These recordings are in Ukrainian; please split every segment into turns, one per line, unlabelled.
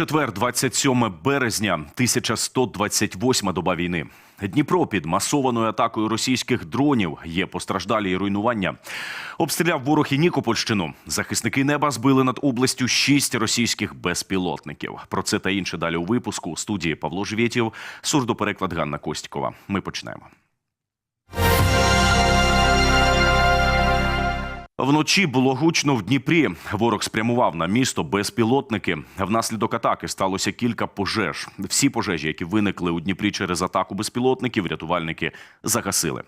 Четвер, 27 березня, 1128 доба війни. Дніпро під масованою атакою російських дронів є постраждалі і руйнування. Обстріляв ворог і Нікопольщину. Захисники неба збили над областю шість російських безпілотників. Про це та інше далі у випуску у студії Павло Живєтєв, сурдопереклад Ганна Костікова. Ми почнемо. Вночі було гучно в Дніпрі. Ворог спрямував на місто безпілотники. Внаслідок атаки сталося кілька пожеж. Всі пожежі, які виникли у Дніпрі через атаку безпілотників, рятувальники загасили.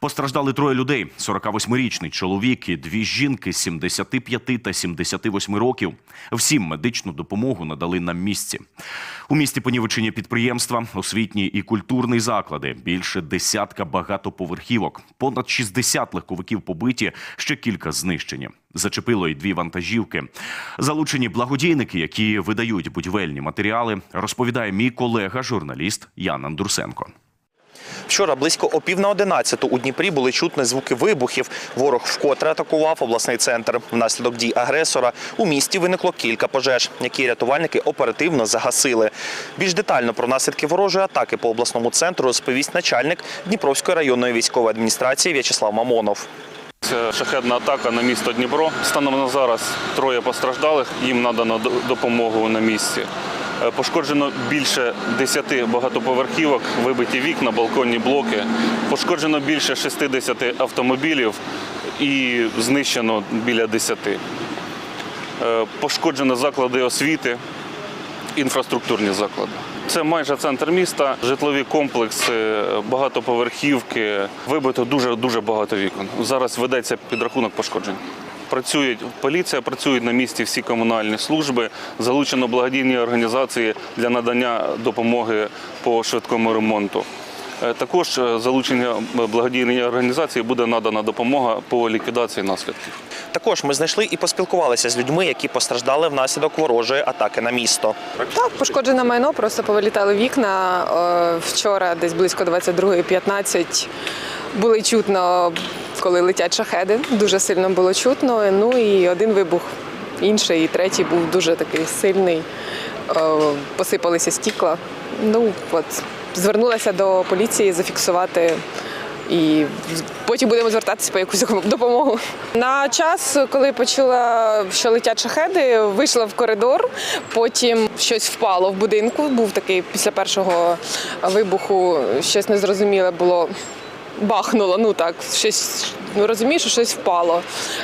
Постраждали троє людей: 48-річний чоловік і дві жінки 75 та 78 років. Всім медичну допомогу надали на місці. У місті понівечені підприємства, освітні і культурні заклади, більше десятка багатоповерхівок, понад 60 легковиків побиті, ще кілька знищені. Зачепило й дві вантажівки. Залучені благодійники, які видають будівельні матеріали, розповідає мій колега, журналіст Ян Андурсенко.
Вчора близько о пів на одинадцяту у Дніпрі були чутні звуки вибухів. Ворог вкотре атакував обласний центр. Внаслідок дій агресора у місті виникло кілька пожеж, які рятувальники оперативно загасили. Більш детально про наслідки ворожої атаки по обласному центру розповість начальник Дніпровської районної військової адміністрації В'ячеслав Мамонов.
Це шахедна атака на місто Дніпро. Станом на зараз троє постраждалих, їм надано допомогу на місці. Е, Пошкоджено більше 10 багатоповерхівок, вибиті вікна, балконні блоки. Пошкоджено більше 60 автомобілів і знищено біля 10. Е, Пошкоджено заклади освіти, інфраструктурні заклади. Це майже центр міста, житлові комплекси, багатоповерхівки. Вибито дуже дуже багато вікон. Зараз ведеться підрахунок пошкоджень. Працюють поліція, працюють на місці всі комунальні служби. Залучено благодійні організації для надання допомоги по швидкому ремонту. Е, Також е, залучення благодійної організації буде надана допомога по ліквідації наслідків.
Також ми знайшли і поспілкувалися з людьми, які постраждали внаслідок ворожої атаки на місто.
Так, пошкоджене майно, просто повилітали вікна. Е, Вчора, десь близько 22.15, були чутно, коли летять шахеди. Дуже сильно було чутно. Ну і один вибух, інший, і третій був дуже такий сильний. Е, Посипалися стікла. Ну, от, звернулася до поліції зафіксувати. І потім будемо звертатися по якусь допомогу. На час, коли почула, що летять шахеди, вийшла в коридор. Потім щось впало в будинку. Був такий після першого вибуху, щось незрозуміле було. Бахнуло, ну так, щось ну розумію, що щось впало.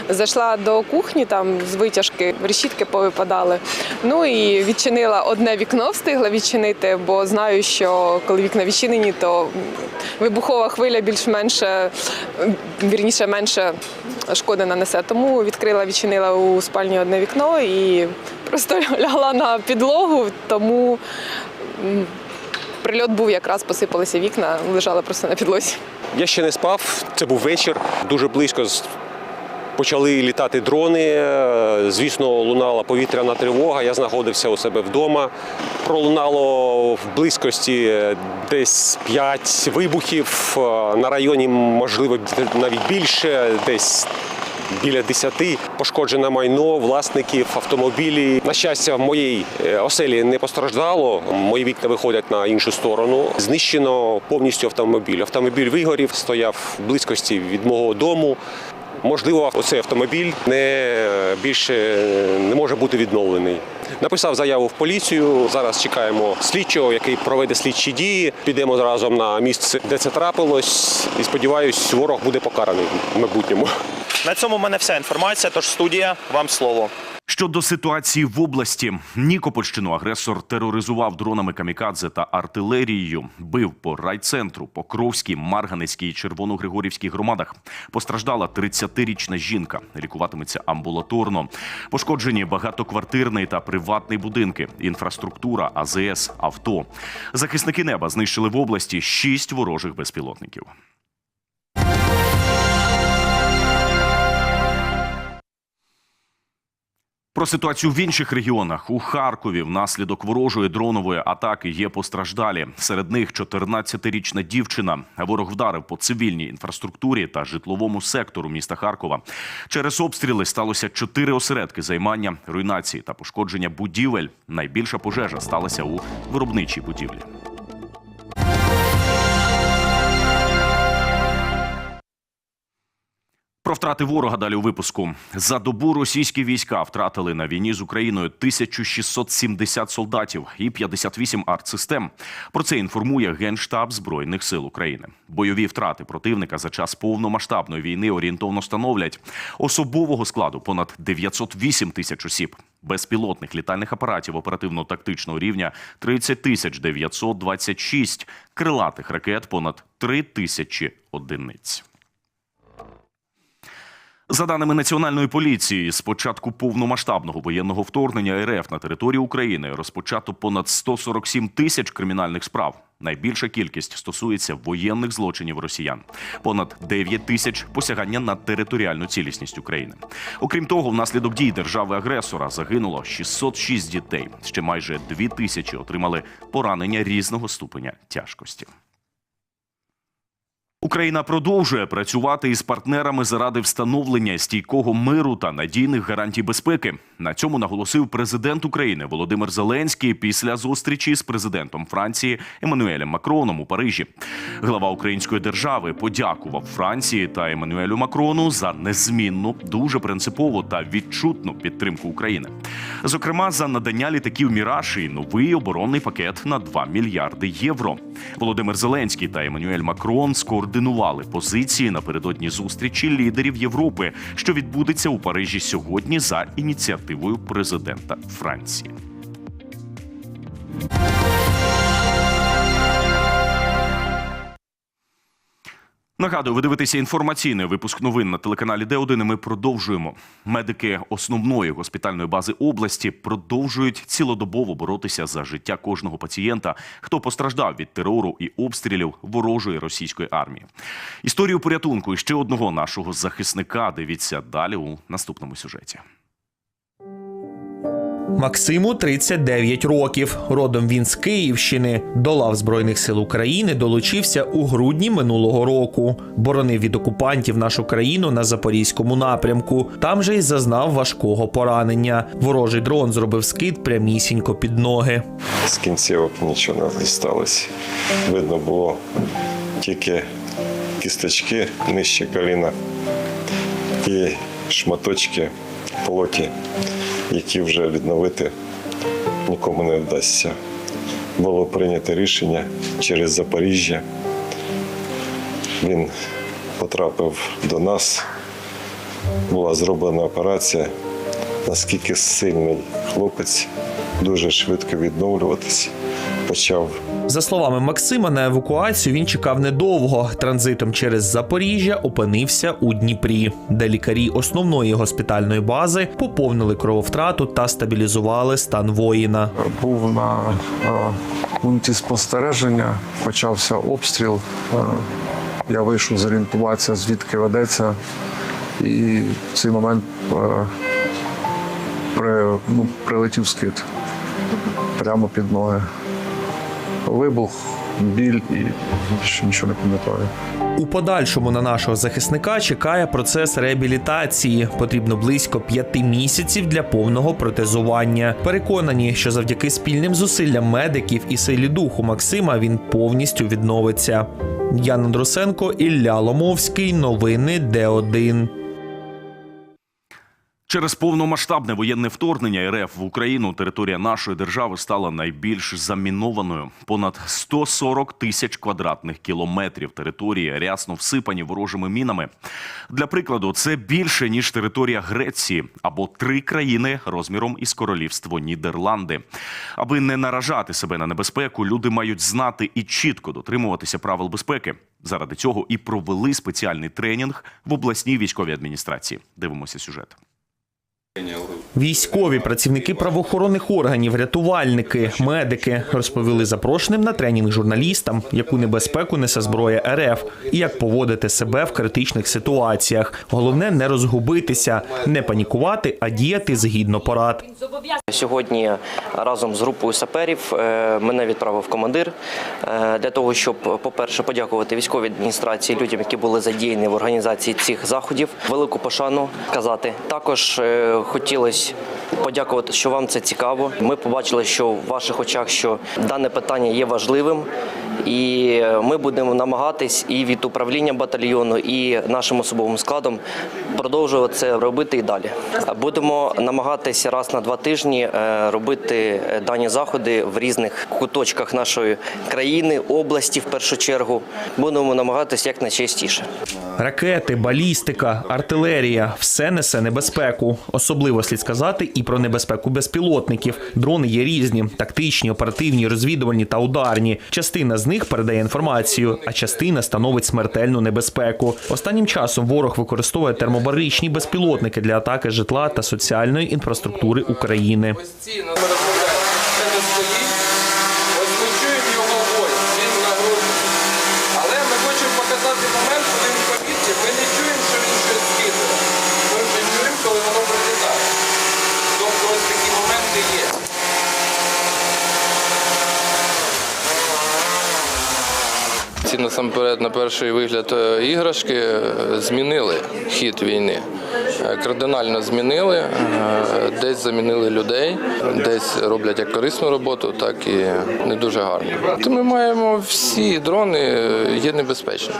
Зайшла до кухні, там з витяжки решітки повипадали. Ну і відчинила одне вікно, встигла відчинити, бо знаю, що коли вікна відчинені, то вибухова хвиля більш-менш вірніше менше шкоди нанесе. Тому відкрила, відчинила у спальні одне вікно і просто лягла на підлогу, тому прильот був якраз посипалися вікна, лежала просто на підлозі.
Я ще не спав. Це був вечір. Дуже близько почали літати дрони. Е, Звісно, лунала повітряна тривога. Я знаходився у себе вдома. Пролунало в близькості е, десь 5 вибухів. Е, На районі, можливо, навіть більше, десь. Біля 10 пошкоджене майно власників автомобілі. На щастя, в моїй е, оселі не постраждало. Мої вікна виходять на іншу сторону. Знищено повністю автомобіль. Автомобіль вигорів, стояв в близькості від мого дому. Можливо, оцей автомобіль не більше не може бути відновлений. Написав заяву в поліцію. Зараз чекаємо слідчого, який проведе слідчі дії. Підемо разом на місце, де це трапилось, і сподіваюсь, ворог буде покараний в майбутньому.
На цьому в мене вся інформація. Тож студія, вам слово.
Щодо ситуації в області, Нікопольщину агресор тероризував дронами камікадзе та артилерією, бив по райцентру, Покровській, Марганецькій і Червоногригорівській громадах. Постраждала 30-річна жінка, лікуватиметься амбулаторно. Пошкоджені багатоквартирний та приватний будинки, інфраструктура, АЗС, авто. Захисники неба знищили в області шість ворожих безпілотників. Про ситуацію в інших регіонах у Харкові внаслідок ворожої дронової атаки є постраждалі. Серед них 14-річна дівчина. Ворог вдарив по цивільній інфраструктурі та житловому сектору міста Харкова. Через обстріли сталося чотири осередки займання, руйнації та пошкодження будівель. Найбільша пожежа сталася у виробничій будівлі. Про втрати ворога далі у випуску. За добу російські війська втратили на війні з Україною 1670 солдатів і 58 артсистем. Про це інформує Генштаб Збройних сил України. Бойові втрати противника за час повномасштабної війни орієнтовно становлять особового складу понад 908 тисяч осіб. Безпілотних літальних апаратів оперативно-тактичного рівня 30 тисяч 926, крилатих ракет понад 3 тисячі одиниць. За даними національної поліції, з початку повномасштабного воєнного вторгнення РФ на територію України розпочато понад 147 тисяч кримінальних справ. Найбільша кількість стосується воєнних злочинів росіян. Понад 9 тисяч посягання на територіальну цілісність України. Окрім того, внаслідок дій держави-агресора загинуло 606 дітей. Ще майже 2 тисячі отримали поранення різного ступеня тяжкості. Україна продовжує працювати із партнерами заради встановлення стійкого миру та надійних гарантій безпеки. На цьому наголосив президент України Володимир Зеленський після зустрічі з президентом Франції Еммануелем Макроном у Парижі. Глава української держави подякував Франції та Еммануелю Макрону за незмінну, дуже принципову та відчутну підтримку України. Зокрема, за надання літаків Міраж і новий оборонний пакет на 2 мільярди євро. Володимир Зеленський та Еммануель Макрон скоординували позиції напередодні зустрічі лідерів Європи, що відбудеться у Парижі сьогодні за ініціативою президента Франції. Нагадую, ви дивитеся інформаційний випуск новин на телеканалі Д1. і Ми продовжуємо. Медики основної госпітальної бази області продовжують цілодобово боротися за життя кожного пацієнта, хто постраждав від терору і обстрілів ворожої російської армії. Історію порятунку і ще одного нашого захисника дивіться далі у наступному сюжеті.
Максиму 39 років. Родом він з Київщини. До лав Збройних сил України долучився у грудні минулого року. Боронив від окупантів нашу країну на запорізькому напрямку. Там же й зазнав важкого поранення. Ворожий дрон зробив скид прямісінько під ноги.
З кінцівок нічого не сталося. Видно було тільки кісточки нижче коліна і шматочки плоті, які вже відновити нікому не вдасться. Було прийнято рішення через Запоріжжя. Він потрапив до нас. Була зроблена операція. Наскільки сильний хлопець, дуже швидко відновлюватись, почав
За словами Максима, на евакуацію він чекав недовго. Транзитом через Запоріжжя опинився у Дніпрі, де лікарі основної госпітальної бази поповнили крововтрату та стабілізували стан воїна.
був на е, пункті спостереження, почався обстріл. Е, Я вийшов зорієнтуватися, звідки ведеться, і в цей момент е, при, ну, прилетів скид прямо під ноги. Вибух, біль і більше нічого не пам'ятаю.
У подальшому на нашого захисника чекає процес реабілітації. Потрібно близько п'яти місяців для повного протезування. Переконані, що завдяки спільним зусиллям медиків і силі духу Максима він повністю відновиться. Ян Андрусенко, Ілля Ломовський. Новини Д1.
Через повномасштабне воєнне вторгнення РФ в Україну територія нашої держави стала найбільш замінованою. Понад 140 тисяч квадратних кілометрів території рясно всипані ворожими мінами. Для прикладу, це більше ніж територія Греції або три країни розміром із королівство Нідерланди. Аби не наражати себе на небезпеку, люди мають знати і чітко дотримуватися правил безпеки. Заради цього і провели спеціальний тренінг в обласній військовій адміністрації. Дивимося сюжет.
Прийняли
Військові працівники правоохоронних органів, рятувальники, медики розповіли запрошеним на тренінг журналістам, яку небезпеку несе зброя РФ і як поводити себе в критичних ситуаціях. Головне не розгубитися, не панікувати, а діяти згідно порад.
Сьогодні разом з групою саперів е, мене відправив командир е, для того, щоб, по-перше, подякувати військовій адміністрації людям, які були задіяні в організації цих заходів. Велику пошану казати. Також е, хотілося подякувати, що вам це цікаво. Ми побачили, що в ваших очах, що дане питання є важливим, і ми будемо намагатись і від управління батальйону, і нашим особовим складом продовжувати це робити і далі. Будемо намагатися раз на два тижні е, робити е, дані заходи в різних куточках нашої країни, області в першу чергу. Будемо намагатися як найчастіше.
Ракети, балістика, артилерія все несе небезпеку. Особливо слід сказати і про небезпеку безпілотників. Дрони є різні: тактичні, оперативні, розвідувальні та ударні. Частина з них передає інформацію, а частина становить смертельну небезпеку. Останнім часом ворог використовує термобаричні безпілотники для атаки житла та соціальної інфраструктури України.
постійно ми розмовляємо. Це не стоїть. Ось ми чуємо його бой, він на грудні. Але ми хочемо показати момент, коли він в повітрі. Ми не чуємо, що він щось скидає. Ми вже чуємо, коли воно прилітає. Тобто ось такі моменти є. Ці насамперед на перший вигляд е, іграшки е, змінили хід війни. Е, Кардинально змінили, е, десь замінили людей, десь роблять як корисну роботу, так і не дуже гарно. То ми маємо всі дрони е, є небезпечні.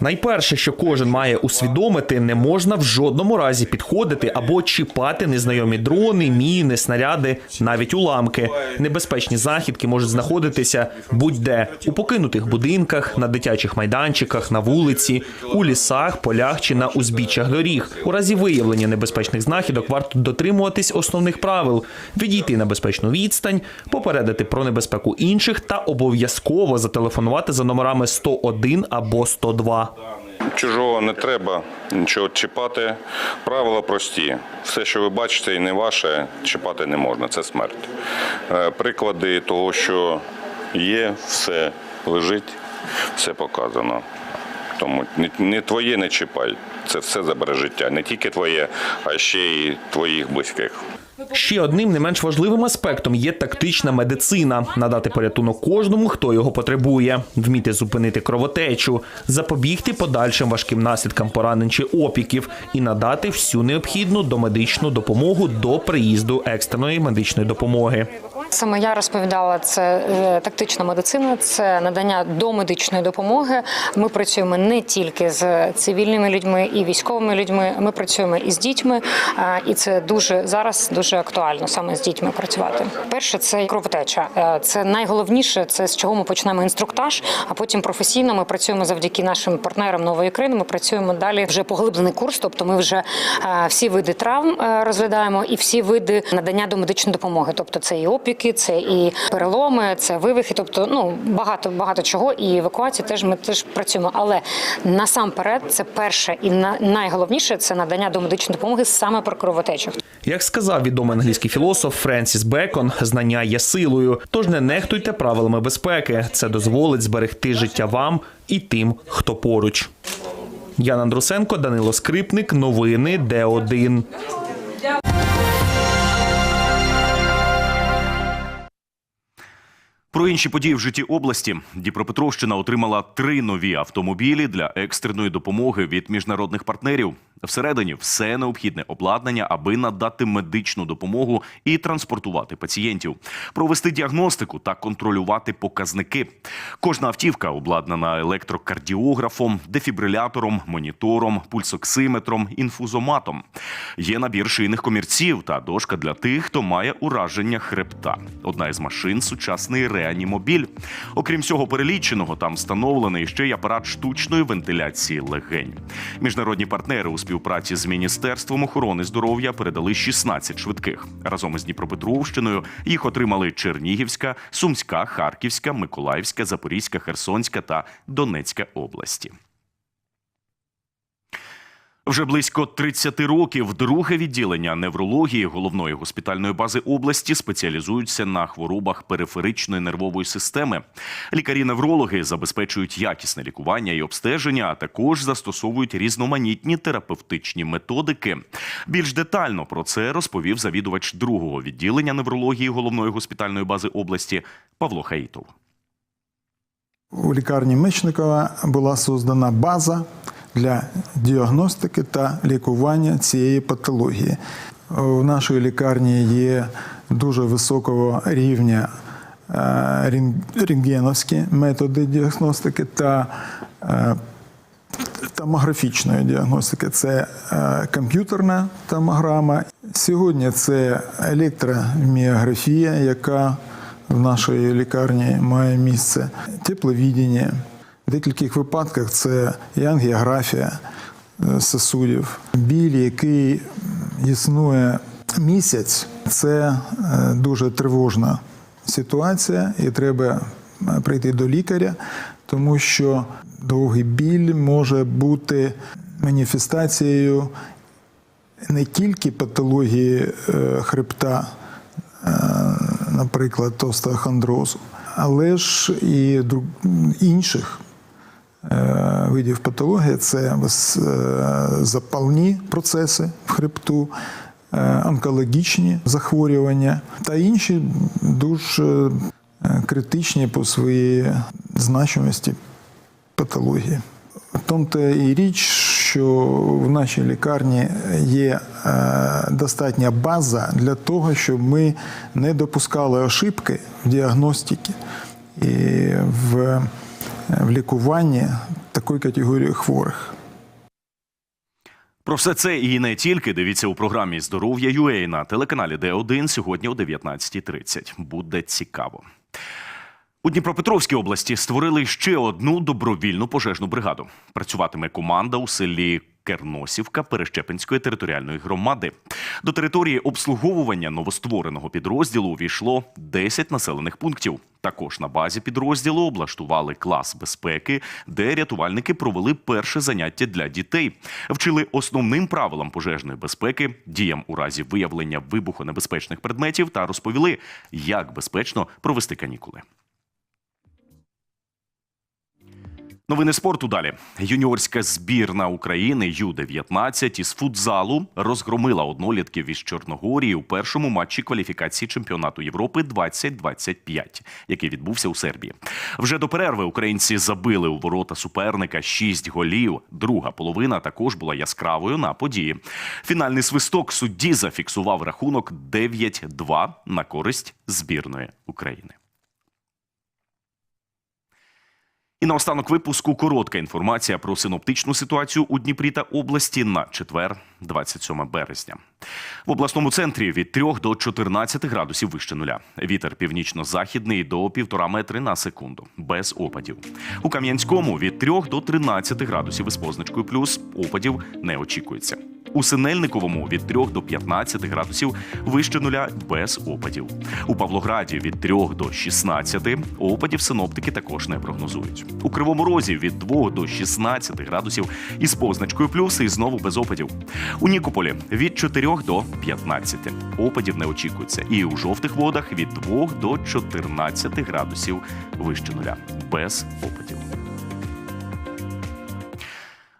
Найперше, що кожен має усвідомити, не можна в жодному разі підходити або чіпати незнайомі дрони, міни, снаряди, навіть уламки. Небезпечні західки можуть знаходитися будь-де у покинутих будинках, на дитячих майданчиках, на вулиці, у лісах, полях чи на узбіччях доріг. У разі виявлення небезпечних знахідок варто дотримуватись основних правил: відійти на безпечну відстань, попередити про небезпеку інших та обов'язково зателефонувати за номерами 101 або 102.
Чужого не треба нічого чіпати. Правила прості. Все, що ви бачите і не ваше, чіпати не можна. Це смерть. Е, Приклади того, що є, все лежить, все показано. Тому не- не твоє не чіпай. Це все забере життя. Не тільки твоє, а ще й твоїх близьких.
Ще одним не менш важливим аспектом є тактична медицина надати порятунок кожному, хто його потребує, вміти зупинити кровотечу, запобігти подальшим важким наслідкам поранень чи опіків і надати всю необхідну домедичну допомогу до приїзду екстреної медичної допомоги.
Саме я розповідала це е, тактична медицина, це надання домедичної допомоги. Ми працюємо не тільки з цивільними людьми і військовими людьми. Ми працюємо і з дітьми, і це дуже зараз дуже актуально саме з дітьми працювати. Перше це кровотеча. Е, Це найголовніше, це з чого ми починаємо інструктаж, а потім професійно ми працюємо завдяки нашим партнерам нової країни. Ми працюємо далі вже поглиблений курс. Тобто, ми вже е, всі види травм розглядаємо і всі види надання домедичної допомоги. Тобто, це і опіки, це і переломи, це вивихи. Тобто, ну багато багато чого. І евакуація теж ми теж працюємо. Але насамперед, це перше і на- найголовніше це надання домедичної допомоги саме про кровотечу.
Як сказав відомий англійський філософ Френсіс Бекон, знання є силою. Тож не нехтуйте правилами безпеки. Це дозволить зберегти життя вам і тим, хто поруч. Ян Андрусенко, Данило Скрипник. Новини Д1.
Про інші події в житті області Дніпропетровщина отримала три нові автомобілі для екстреної допомоги від міжнародних партнерів. Всередині все необхідне обладнання, аби надати медичну допомогу і транспортувати пацієнтів, провести діагностику та контролювати показники. Кожна автівка обладнана електрокардіографом, дефібрилятором, монітором, пульсоксиметром, інфузоматом. Є набір шийних комірців та дошка для тих, хто має ураження хребта. Одна із машин сучасний реанімобіль. Окрім всього переліченого, там встановлений ще й апарат штучної вентиляції легень. Міжнародні партнери у співпраці з Міністерством охорони здоров'я передали 16 швидких. Разом із Дніпропетровщиною їх отримали Чернігівська, Сумська, Харківська, Миколаївська, Запорізька, Херсонська та Донецька області. Вже близько 30 років друге відділення неврології головної госпітальної бази області спеціалізуються на хворобах периферичної нервової системи. Лікарі-неврологи забезпечують якісне лікування і обстеження, а також застосовують різноманітні терапевтичні методики. Більш детально про це розповів завідувач другого відділення неврології головної госпітальної бази області Павло Хаїтов.
У лікарні Мечникова була создана база для діагностики та лікування цієї патології. В нашій лікарні є дуже високого рівня е, рентгеновські методи діагностики та е, томографічної діагностики. Це е, комп'ютерна томограма. Сьогодні це електроміографія, яка в нашій лікарні має місце, тепловідіння. В декількох випадках це і ангіографія е, сосудів. Біль, який існує місяць, це е, дуже тривожна ситуація, і треба е, прийти до лікаря, тому що довгий біль може бути маніфестацією не тільки патології хребта, наприклад, остеохондрозу, але ж і інших видів патології це е, запальні процеси в хребту, е, онкологічні захворювання та інші дуже е, критичні по своїй значимості патології. В тому то і річ, що в нашій лікарні є е, достатня база для того, щоб ми не допускали ошибки в діагностиці і в, в лікуванні такої категорії хворих.
Про все це і не тільки дивіться у програмі Здоров'я UA на телеканалі Д1 сьогодні о 19.30. Буде цікаво. У Дніпропетровській області створили ще одну добровільну пожежну бригаду. Працюватиме команда у селі Керносівка Перещепинської територіальної громади. До території обслуговування новоствореного підрозділу увійшло 10 населених пунктів. Також на базі підрозділу облаштували клас безпеки, де рятувальники провели перше заняття для дітей, вчили основним правилам пожежної безпеки, діям у разі виявлення вибухонебезпечних предметів та розповіли, як безпечно провести канікули. Новини спорту далі. Юніорська збірна України Ю-19 із футзалу розгромила однолітків із Чорногорії у першому матчі кваліфікації чемпіонату Європи 2025, який відбувся у Сербії. Вже до перерви українці забили у ворота суперника 6 голів. Друга половина також була яскравою на події. Фінальний свисток судді зафіксував рахунок 9-2 на користь збірної України. І наостанок випуску коротка інформація про синоптичну ситуацію у Дніпрі та області на четвер, 27 березня. В обласному центрі від 3 до 14 градусів вище нуля. Вітер північно-західний до 1,5 метри на секунду, без опадів. У Кам'янському від 3 до 13 градусів із позначкою плюс опадів не очікується. У Синельниковому від 3 до 15 градусів вище нуля без опадів. У Павлограді від 3 до 16 опадів синоптики також не прогнозують. У Кривому Розі від 2 до 16 градусів із позначкою плюс і знову без опадів. У Нікополі від 4 до 15 опадів не очікується. І у жовтих водах від 2 до 14 градусів вище нуля без опадів.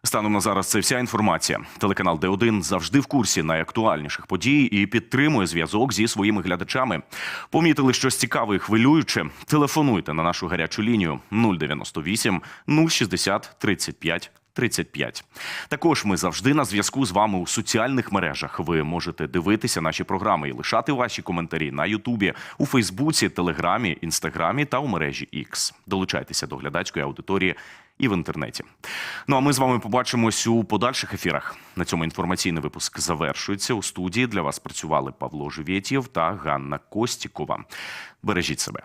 Станом на зараз це вся інформація. Телеканал Д1 завжди в курсі найактуальніших подій і підтримує зв'язок зі своїми глядачами. Помітили щось цікаве і хвилююче? Телефонуйте на нашу гарячу лінію 098 060 35 35. Також ми завжди на зв'язку з вами у соціальних мережах. Ви можете дивитися наші програми і лишати ваші коментарі на Ютубі, у Фейсбуці, Телеграмі, Інстаграмі та у мережі X. Долучайтеся до глядацької аудиторії і в інтернеті. Ну а ми з вами побачимось у подальших ефірах. На цьому інформаційний випуск завершується. У студії для вас працювали Павло Живєтєв та Ганна Костікова. Бережіть себе.